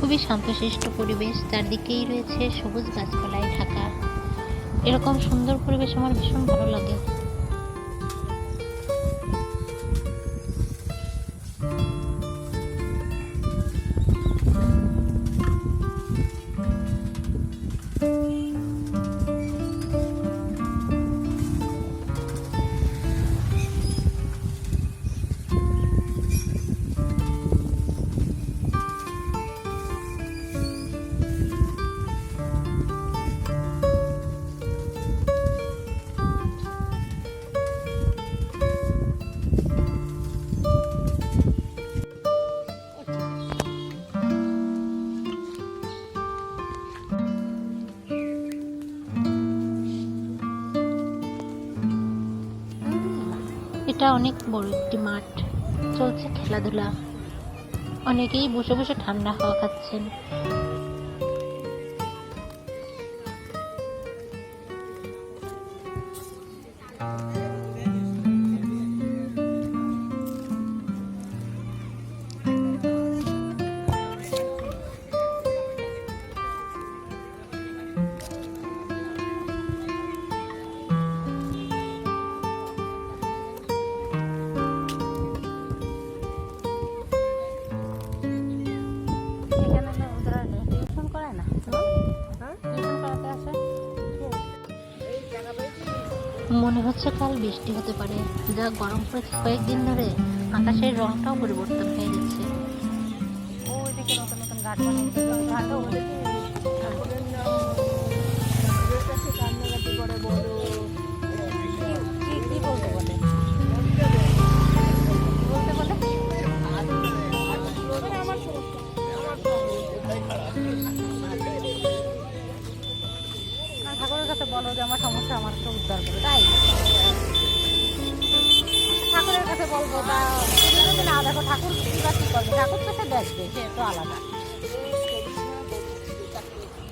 খুবই শান্তশিষ্ট পরিবেশ, চারদিকেই রয়েছে সবুজ গাছপালায় ঢাকা। এরকম সুন্দর পরিবেশ আমার ভীষণ ভালো লাগে। এটা অনেক বড় একটি মাঠ। চলছে খেলাধুলা। অনেকেই বসে বসে ঠান্ডা হাওয়া খাচ্ছেন। মনে হচ্ছে কাল বৃষ্টি হতে পারে, যা গরম পড়েছে কয়েকদিন ধরে। আকাশের রংটাও পরিবর্তন হয়ে গেছে। নতুন নতুন ঘাট ঠাকুরের কাছে বলো যে আমার সমস্যা, আমার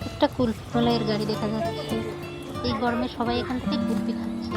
একটা কুলফি মালাইয়ের গাড়ি দেখা যাচ্ছে। এই গরমে সবাই এখান থেকে কুলফি খাচ্ছে